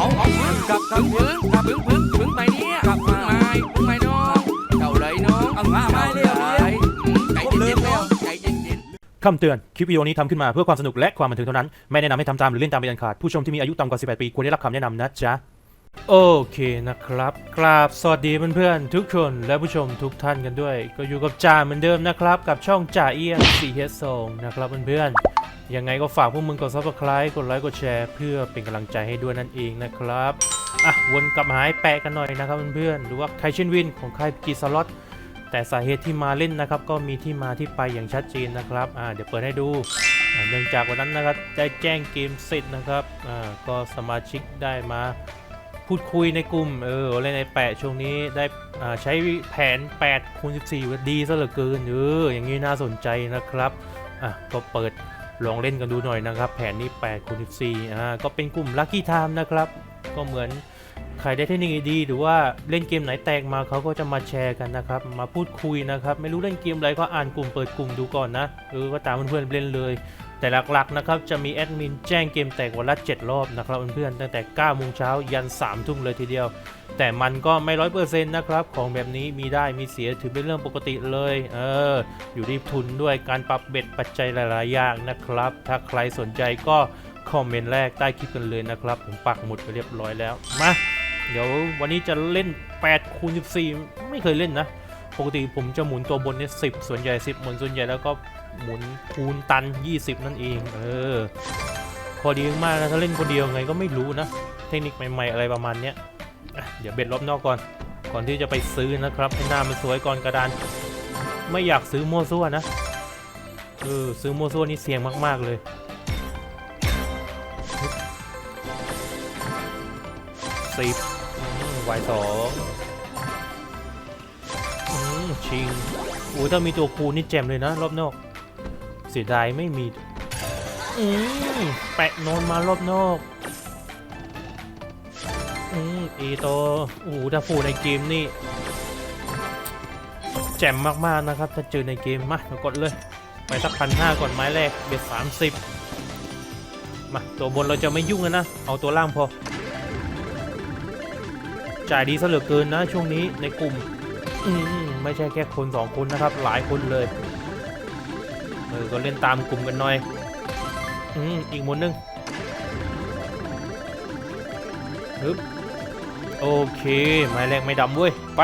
เอาเอาพึ่งกับกับพึ่งกับพึ่งพึ่งพึ่งไปเนี่ยกับพึ่งไม้พึ่งไม้น้องเจ้าเลยน้องเอามาไม้เร็วเลยใจเย็นๆแล้วใจเย็นๆคำเตือน คลิปวิดีโอนี้ทำขึ้นมาเพื่อความสนุกและความบันเทิงเท่านั้น ไม่แนะนำให้ทำตามหรือเล่นตามเป็นอันขาด ผู้ชมที่มีอายุต่ำกว่า 18 ปีควรได้รับคำแนะนำนะจ๊ะโอเคนะครับกราบสวัสดีเพื่อนๆทุกคนและผู้ชมทุกท่านกันด้วย ก็อยู่กับจ่าเหมือนเดิมนะครับ กับช่องจ่าเอียน 4H2 นะครับเพื่อนๆ ยังไงก็ฝากพวกมึงกด subscribe กดไลค์กดแชร์เพื่อเป็นกำลังใจให้ด้วยนั่นเองนะครับอะวนกลับมาให้แปะกันหน่อยนะครับเพื่อนๆหรือว่าใครเช่นวินของใครกีสล็อตแต่สาเหตุที่มาเล่นนะครับ ก็มีที่มาที่ไปอย่างชัดเจนนะครับอ่าเดี๋ยวเปิดให้ดูเนื่องจากวันนั้นนะครับได้แจ้งเกมเสร็จนะครับอ่าก็สมาชิกได้มาพูดคุยในกลุ่มเออเล่นในแปะช่วงนี้ได้อ่าใช้แผน8คูณ14ดีซะเหลือเกินเอออย่างนี้น่าสนใจนะครับอะก็เปิด ลองเล่นกันดูหน่อยนะครับ แผนนี้8คูณ14อ่าก็เป็นกลุ่ม Lucky Time นะครับ ก็เหมือนใครได้เทคนิคดี หรือว่าเล่นเกมไหนแตกมาเขาก็จะมาแชร์กันนะครับ มาพูดคุยนะครับ ไม่รู้เล่นเกมอะไรก็อ่านกลุ่มเปิดกลุ่มดูก่อนนะเออก็ตามเพื่อนๆเล่นเลย แต่หลักๆนะครับจะมีแอดมินแจ้งเกมแตกวันละ 7 รอบนะครับเพื่อนๆตั้งแต่9โมงเช้ายัน3ทุ่มเลยทีเดียว แต่มันก็ไม่ร้อยเปอร์เซ็นต์นะครับ ของแบบนี้มีได้มีเสียถือเป็นเรื่องปกติเลย เออ อยู่ที่ทุนด้วยการปรับเบ็ดปัจจัยหลายๆอย่างนะครับ ถ้าใครสนใจก็คอมเมนต์แรกใต้คลิปกันเลยนะครับ ผมปักหมุดไปเรียบร้อยแล้วมาเดี๋ยววันนี้จะเล่น8คูณ14 ไม่เคยเล่นนะ ปกติผมจะหมุนตัวบนเนี่ย10 ส่วนใหญ่ 10 หมุนส่วนใหญ่แล้วก็ หมุนคูณตัน 20 นั่นเอง เออ พอดีมากนะถ้าเล่นคนเดียวไงก็ไม่รู้นะ เทคนิคใหม่ ๆ อะไรประมาณเนี้ยเดี๋ยวเบ็ดรอบนอกก่อน ก่อนที่จะไปซื้อนะครับให้หน้ามันสวยก่อนกระดาน ไม่อยากซื้อมั่วซั่วนะ เออ ซื้อมั่วซั่วนี่เสี่ยงมาก ๆ เลยสิบวายสองอืมชิงโอ้ยถ้ามีตัวคูนี่แจ่มเลยนะ รอบนอก เสียดายไม่มีอืมแปะโนนมารอบนอกอืมอีโตโอ้โหถ้าฟูในเกมนี่แจ่มมากๆนะครับถ้าเจอในเกมมากดเลย ไปสักพันห้าก่อนไม้แรกเบ็ดสามสิบมาตัวบนเราจะไม่ยุ่งกันนะ เอาตัวล่างพอ จ่ายดีซะเหลือเกินนะช่วงนี้ในกลุ่ม อืมไม่ใช่แค่คนสองคนนะครับ หลายคนเลย เออก็เล่นตามกลุ่มกันหน่อย อืมอีกหมุนหนึงฮึบโอเคหมายแรกไม่ดำเว้ย ไป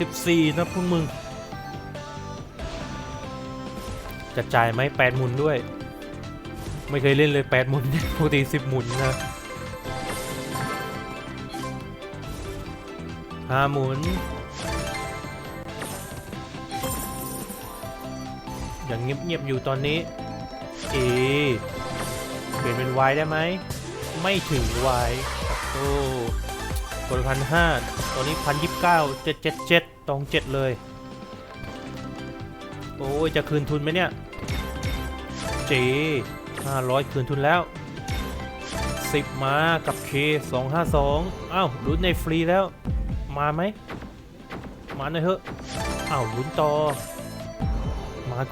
84 นะพวกมึงจะจ่ายไหม8หมุนด้วย ไม่เคยเล่นเลย 8 หมุนปกติ10 หมุนนะห้าหมุน อย่างเงียบๆอยู่ตอนนี้เอเปลี่ยนเป็น Y ได้ไหม ไม่ถึง Y โอ้กดพันห้าตอนนี้พันยี่สิบเก้าเจ็ดเจ็ดเจ็ดตองเจ็ดเลย โอ้ย จะคืนทุนไหมเนี่ยเจห้าร้อยคืนทุนแล้ว10มากับ K 252อ้าวลุ้นในฟรีแล้ว มาไหม มาหน่อยเถอะอ้าวลุ้นต่อ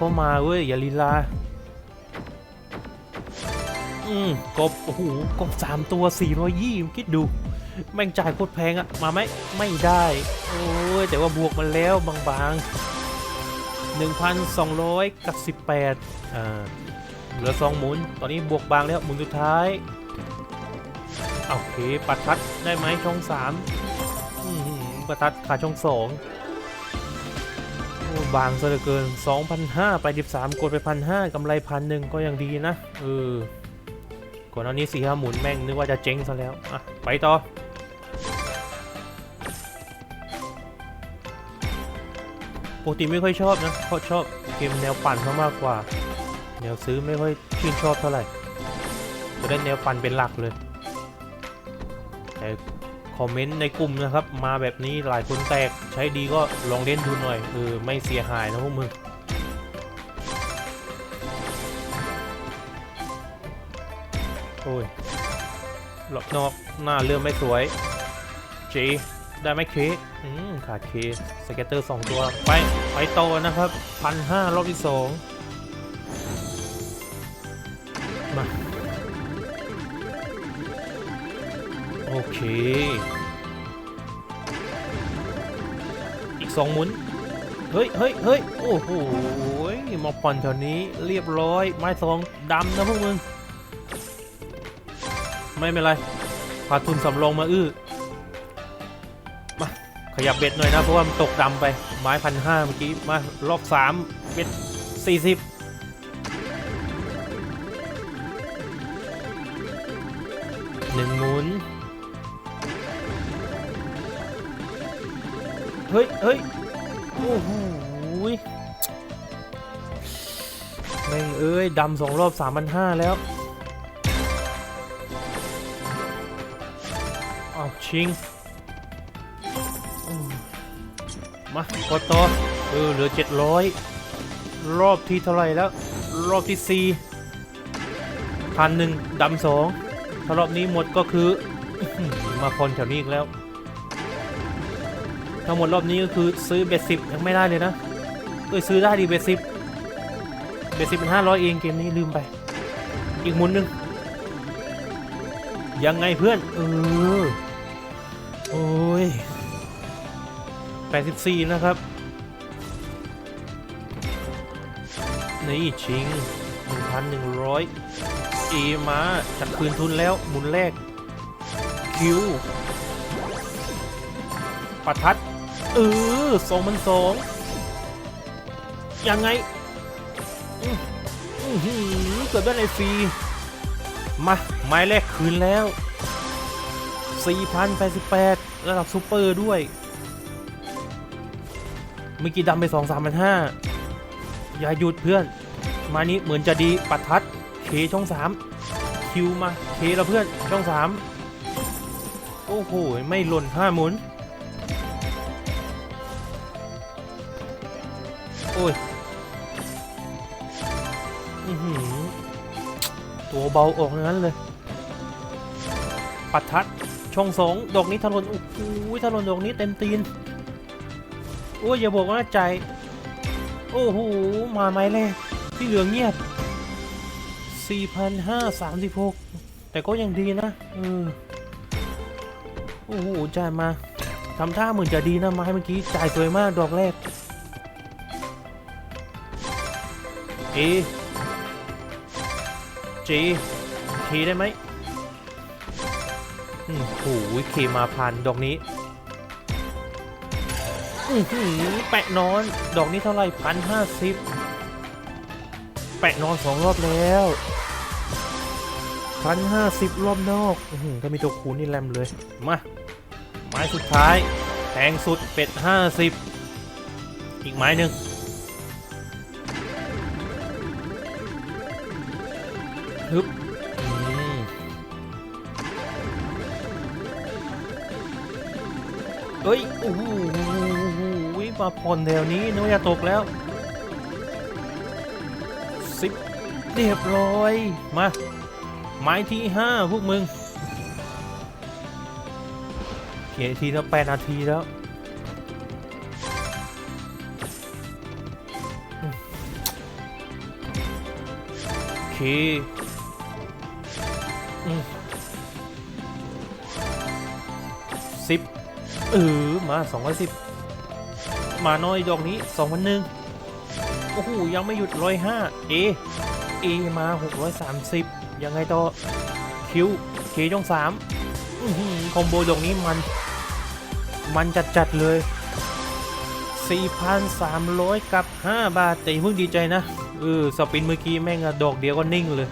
ก็มาเว้ยอย่าลีลา อืมกบ โอ้โห กบสามตัว420คิดดู แม่งจ่ายโคตรแพงอะมาไหมไม่ได้ โอ้ย แต่ว่าบวกมันแล้วบางๆ1,200กับ18อ่าเหลือ2หมุน ตอนนี้บวกบางแล้วหมุนสุดท้ายโอเคปัดทัดได้ไหมช่องสามปัดทัดขาช่องสอง บางซะเหลือเกิน 2,500 ไป 13 กดไป 1,500กำไรพันหนึ่งก็ยังดีนะ เออ ก่อนหน้านี้สี่ห้าหมุนแม่งนึกว่าจะเจ๊งซะแล้ว อะ ไปต่อ ปกติไม่ค่อยชอบนะเพราะชอบเกมแนวปั่นเขามากกว่า แนวซื้อไม่ค่อยชื่นชอบเท่าไหร่ จะได้แนวปั่นเป็นหลักเลย แต่ คอมเมนต์ในกลุ่มนะครับ มาแบบนี้หลายคนแตกใช้ดีก็ลองเล่นดูหน่อยเออไม่เสียหายนะพวกมึงโอ้ยหลอกนอกหน้าเริ่มไม่สวยเจได้ไหมเคอืมขาดเคสเก็ตเตอร์สองตัว ไป ไปโตนะครับพันห้ารอบที่สองมา โอเค อีกสองหมุน เฮ้ยเฮ้ยเฮ้ยโอ้โหมาผ่อนแถวนี้เรียบร้อย ไม้สองดำนะพวกมึง ไม่เป็นไรพาทุนสำรองมาอื้อมาขยับเบ็ดหน่อยนะ เพราะว่ามันตกดำไป ไม้พันห้าเมื่อกี้ มารอบสามเบ็ดสี่สิบหนึ่งหมุน เฮ้ยเฮ้ยโอ้โหแม่งเอ้ยดำสองรอบสามพันห้าแล้วเอาชิงมาพอต่อเออเหลือเจ็ดร้อยรอบที่เท่าไรแล้ว รอบที่สี่พันหนึ่งดำสองถ้ารอบนี้หมดก็คืออื้อหือมาพรแถวนี้อีกแล้ว ทั้งหมดรอบนี้ก็คือซื้อเบ็ดสิบยังไม่ได้เลยนะเอ้ยซื้อได้ดีเบ็ดสิบเบ็ดสิบเป็นห้าร้อยเองเกมนี้ลืมไป อีกหมุนหนึ่งยังไงเพื่อนเออโอ้ยแปดสิบสี่นะครับนี่ชิงหนึ่งพันหนึ่งร้อยเอมาจัดคืนทุนแล้วหมุนแรกคิวประทัด เออสองพันสองยังไงเกิดได้ในฟรี มาไม้แรกคืนแล้ว4,088ระดับซูเปอร์ด้วย เมื่อกี้ดำไป 2 3 5 0อย่าหยุดเพื่อน มานี้เหมือนจะดีปัดทัดเคช่อง 3 คิวมาเคแล้วเพื่อนช่อง 3 โอ้โห ไม่หล่น 5 หมุน อ้ยหือตัวเบาออกนั้นเลย ปัดทัด ช่องสองดอกนี้ถลนโอ้โหถลนดอกนี้เต็มตีน โอ้ย อย่าบอกว่าใจ โอ้โห มาไม้แรกที่เหลือเงียบ 4,536 แต่ก็ยังดีนะเออโอ้โหจ่ายมาทำท่าเหมือนจะดีนะไม้เมื่อกี้จ่ายสวยมากดอกแรก เอเจเคได้ไหมอืมโหเคมาพันดอกนี้อือหือแปะนอน ดอกนี้เท่าไหร่พันห้าสิบแปะนอนสองรอบแล้วพันห้าสิบรอบนอกอือหือถ้ามีตัวคูณนี่แรมเลย มา ไม้สุดท้ายแพงสุดเป็ดห้าสิบอีกไม้หนึ่ง ฮึบเฮ้ยโอ้โหมาผ่อนแถวนี้นึกว่าจะตกแล้วสิบเรียบร้อย มา ไม้ที่ห้าพวกมึงเขียนทีละแปดนาทีแล้วโอเค สิบเออมาสองร้อยสิบมาน้อยดอกนี้สองพันหนึ่งโอ้โหยังไม่หยุดร้อยห้าเอเอมาหกร้อยสามสิบยังไงต่อคิวเคช่องสามคอมโบดอกนี้มัน มันจัดจัดๆเลย 4,300 กับ 5 บาท แต่อย่าเพิ่งดีใจนะ เออ สปินเมื่อกี้แม่งอะดอกเดียวก็นิ่งเลย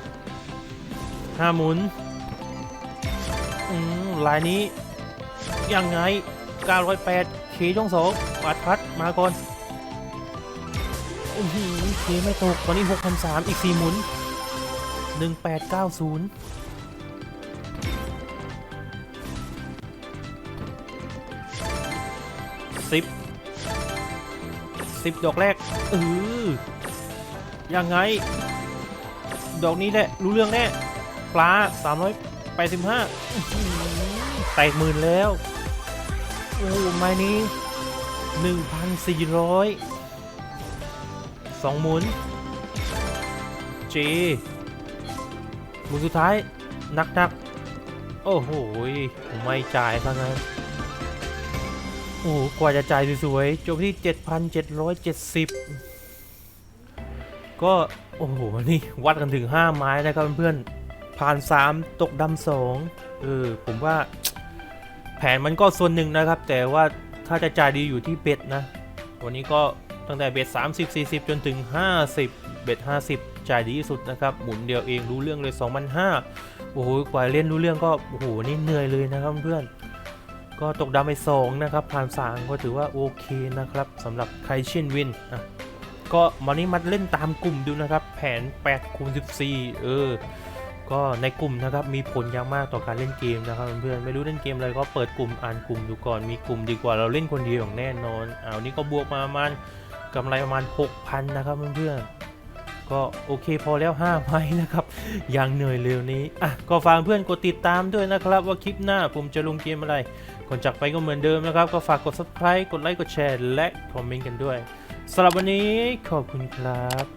ห้าหมุน ลายนี้ ยังไง 908เคช่องสองปัดพัดมาก่อนโอ้โหเคไม่ตกตอนนี้6,003อีก 4 หมุน 1890สิบสิบดอกแรกเออยังไง ดอกนี้แหละรู้เรื่องแน่ ปลา385อื้อหือ แตกหมื่นแล้ว โอ้ไม้นี้ 1,400สองหมุนเจหมุนสุดท้ายนักนักโอ้โหไม่จ่ายซะงั้นโอ้กว่าจะจ่ายสวยๆจบที่ 7,770 ก็โอ้โห นี่ วัดกันถึง 5 ไม้นะครับเพื่อนๆผ่าน 3 ตกดำสองเออ ผมว่า แผนมันก็ส่วนหนึ่งนะครับ แต่ว่าถ้าจะจ่ายดีอยู่ที่เบ็ดนะ วันนี้ก็ตั้งแต่เบ็ด30 40 จนถึง 50 เบ็ด50 จ่ายดีที่สุดนะครับ หมุนเดียวเองรู้เรื่องเลย2,500โอ้โหกว่าเล่นรู้เรื่องก็โอ้โหนี่เหนื่อยเลยนะครับเพื่อนก็ตกดำไป2นะครับผ่าน3ก็ถือว่าโอเคนะครับสำหรับใครเชินวินอะก็วันนี้มาเล่นตามกลุ่มดูนะครับ แผน8คูณ14 เออ ก็ในกลุ่มนะครับมีผลอย่างมากต่อการเล่นเกมนะครับเพื่อนๆไม่รู้เล่นเกมอะไรก็เปิดกลุ่มอ่านกลุ่มดูก่อนมีกลุ่มดีกว่าเราเล่นคนเดียวอย่างแน่นอนอ้านี่ก็บวกมาประมาณกำไรประมาณ 6,000นะครับเพื่อนๆก็โอเคพอแล้ว5ไม้นะครับยังเหนื่อยเร็วนี้อะก็ฝากเพื่อนกดติดตามด้วยนะครับ ว่าคลิปหน้าผมจะลงเกมอะไรก่อนจากไปก็เหมือนเดิมนะครับ ก็ฝากกด subscribe กดไลค์กดแชร์และคอมเมนต์กันด้วยสำหรับวันนี้ขอบคุณครับ